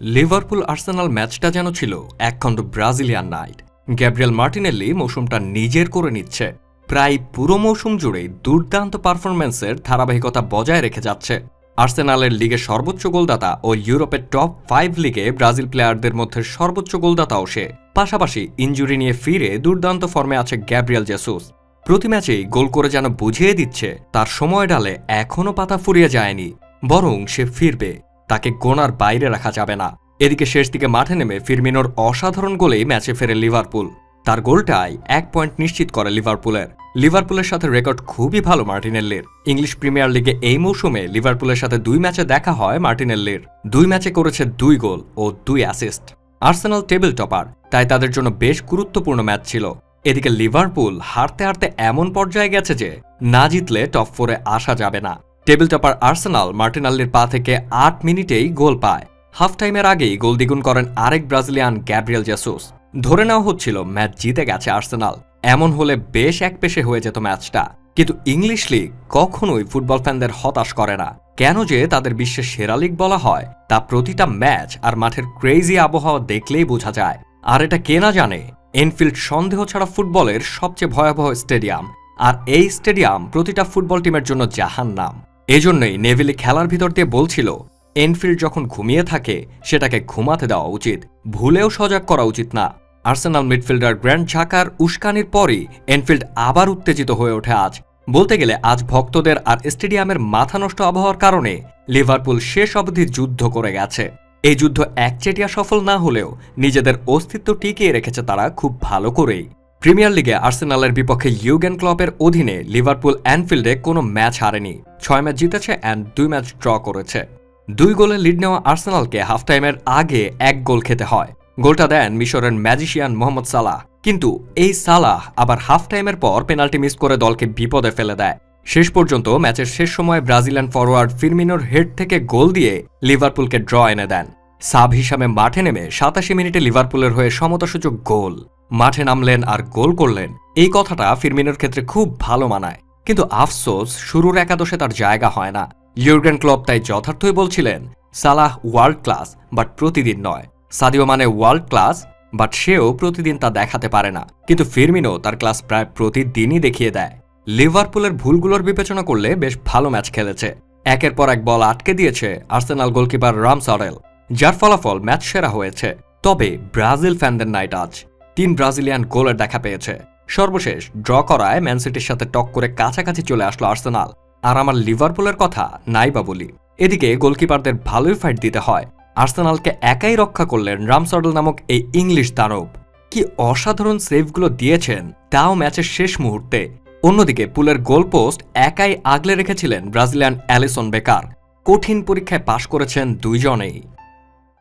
Liverpool Arsenal ম্যাচটা যেন ছিল একখণ্ড ব্রাজিলিয়ান নাইট। গ্যাব্রিয়েল মার্টিনেল্লি মৌসুমটা নিজের করে নিচ্ছে। প্রায় পুরো মৌসুম জুড়েই দুর্দান্ত পারফরম্যান্সের ধারাবাহিকতা বজায় রেখে যাচ্ছে। আর্সেনালের লিগে সর্বোচ্চ গোলদাতা ও ইউরোপের টপ ফাইভ লিগে ব্রাজিল প্লেয়ারদের মধ্যে সর্বোচ্চ গোলদাতাও সে। পাশাপাশি ইঞ্জুরি নিয়ে ফিরে দুর্দান্ত ফর্মে আছে গ্যাব্রিয়েল জেসুস। প্রতি ম্যাচেই গোল করে যেন বুঝিয়ে দিচ্ছে, তার সময় ডালে এখনও পাতা ফুরিয়ে যায়নি, বরং সে ফিরবে। তাকে গোনার বাইরে রাখা যাবে না। এদিকে শেষ দিকে মাঠে নেমে ফিরমিনোর অসাধারণ গোলেই ম্যাচে ফেরে লিভারপুল। তার গোলটাই এক পয়েন্ট নিশ্চিত করে লিভারপুলের। লিভারপুলের সাথে রেকর্ড খুবই ভালো মার্টিনেল্লির। ইংলিশ প্রিমিয়ার লিগে এই মৌসুমে লিভারপুলের সাথে দুই ম্যাচে দেখা হয় মার্টিনেল্লির। দুই ম্যাচে করেছে দুই গোল ও দুই অ্যাসিস্ট। আর্সেনাল টেবিল টপার, তাই তাদের জন্য বেশ গুরুত্বপূর্ণ ম্যাচ ছিল। এদিকে লিভারপুল হারতে হারতে এমন পর্যায়ে গেছে যে, না জিতলে টপ ফোরে আসা যাবে না। টেবিল টপার আর্সেনাল মার্টিনাল্লির পা থেকে আট মিনিটেই গোল পায়। হাফ টাইমের আগেই গোল দ্বিগুণ করেন আরেক ব্রাজিলিয়ান গ্যাব্রিয়েল জেসুস। ধরে নেওয়া হচ্ছিল, ম্যাচ জিতে গেছে আর্সেনাল। এমন হলে বেশ এক পেশে হয়ে যেত ম্যাচটা। কিন্তু ইংলিশ লিগ কখনোই ফুটবল ফ্যানদের হতাশ করে না। কেন যে তাদের বিশ্বের সেরা লিগ বলা হয়, তা প্রতিটা ম্যাচ আর মাঠের ক্রেজি আবহাওয়া দেখলেই বোঝা যায়। আর এটা কে না জানে, এনফিল্ড সন্দেহ ছাড়া ফুটবলের সবচেয়ে ভয়াবহ স্টেডিয়াম। আর এই স্টেডিয়াম প্রতিটা ফুটবল টিমের জন্য জাহান নাম এজন্যই নেভিলি খেলার ভিতর দিয়ে বলছিল, এনফিল্ড যখন ঘুমিয়ে থাকে, সেটাকে ঘুমাতে দেওয়া উচিত। ভুলেও সজাগ করা উচিত না। আর্সেনাল মিডফিল্ডার গ্র্যান্ড ঝাকার উস্কানির পরই এনফিল্ড আবার উত্তেজিত হয়ে ওঠে আজ। বলতে গেলে আজ ভক্তদের আর স্টেডিয়ামের মাথা নষ্ট আবহাওয়ার কারণে লিভারপুল শেষ অবধি যুদ্ধ করে গেছে। এই যুদ্ধ একচেটিয়া সফল না হলেও নিজেদের অস্তিত্ব টিকিয়ে রেখেছে তারা খুব ভালো করেই। প্রিমিয়ার লিগে আর্সেনালের বিপক্ষে ইউগেন ক্লবের অধীনে লিভারপুল অ্যানফিল্ডে কোনো ম্যাচ হারেনি। ছয় ম্যাচ জিতেছে অ্যান্ড দুই ম্যাচ ড্র করেছে। দুই গোলে লিড নেওয়া আর্সেনালকে হাফ টাইমের আগে এক গোল খেতে হয়। গোলটা দেন মিশরের ম্যাজিশিয়ান মোহাম্মদ সালাহ। কিন্তু এই সালাহ আবার হাফ টাইমের পর পেনাল্টি মিস করে দলকে বিপদে ফেলে দেয়। শেষ পর্যন্ত ম্যাচের শেষ সময় ব্রাজিলিয়ান ফরওয়ার্ড ফিরমিনোর হেড থেকে গোল দিয়ে লিভারপুলকে ড্র এনে দেন। সাব হিসাবে মাঠে নেমে সাতাশি মিনিটে লিভারপুলের হয়ে সমতাসূচক গোল। মাঠে নামলেন আর গোল করলেন, এই কথাটা ফিরমিনোর ক্ষেত্রে খুব ভালো মানায়। কিন্তু আফসোস, শুরুর একাদশে তার জায়গা হয় না। ইউর্গেন ক্লব তাই যথার্থই বলছিলেন, সালাহ ওয়ার্ল্ড ক্লাস, বাট প্রতিদিন নয়। Sadio Mane world class, but সেও প্রতিদিন তা দেখাতে পারে না। কিন্তু ফিরমিনো তার ক্লাস প্রায় প্রতিদিনই দেখিয়ে দেয়। লিভারপুলের ভুলগুলোর বিবেচনা করলে বেশ ভালো ম্যাচ খেলেছে। একের পর এক বল আটকে দিয়েছে আর্সেনাল গোলকিপার রাম সরেল যার ফলাফল ম্যাচ সেরা হয়েছে। তবে ব্রাজিল ফ্যানদের নাইট আজ। তিন ব্রাজিলিয়ান গোলের দেখা পেয়েছে। সর্বশেষ ড্র করায় ম্যানসিটির সাথে টক করে কাছাকাছি চলে আসলো আর্সেনাল। আর আমার লিভারপুলের কথা নাই বা বলি। এদিকে গোলকিপারদের ভালোই ফাইট দিতে হয়। আর্সেনালকে একাই রক্ষা করলেন রামসার্ডল নামক এই ইংলিশ দানব। কি অসাধারণ সেভগুলো দিয়েছেন, তাও ম্যাচের শেষ মুহূর্তে। অন্যদিকে পুলের গোলপোস্ট একাই আগলে রেখেছিলেন ব্রাজিলিয়ান অ্যালিসন বেকার। কঠিন পরীক্ষায় পাশ করেছেন দুইজনেই।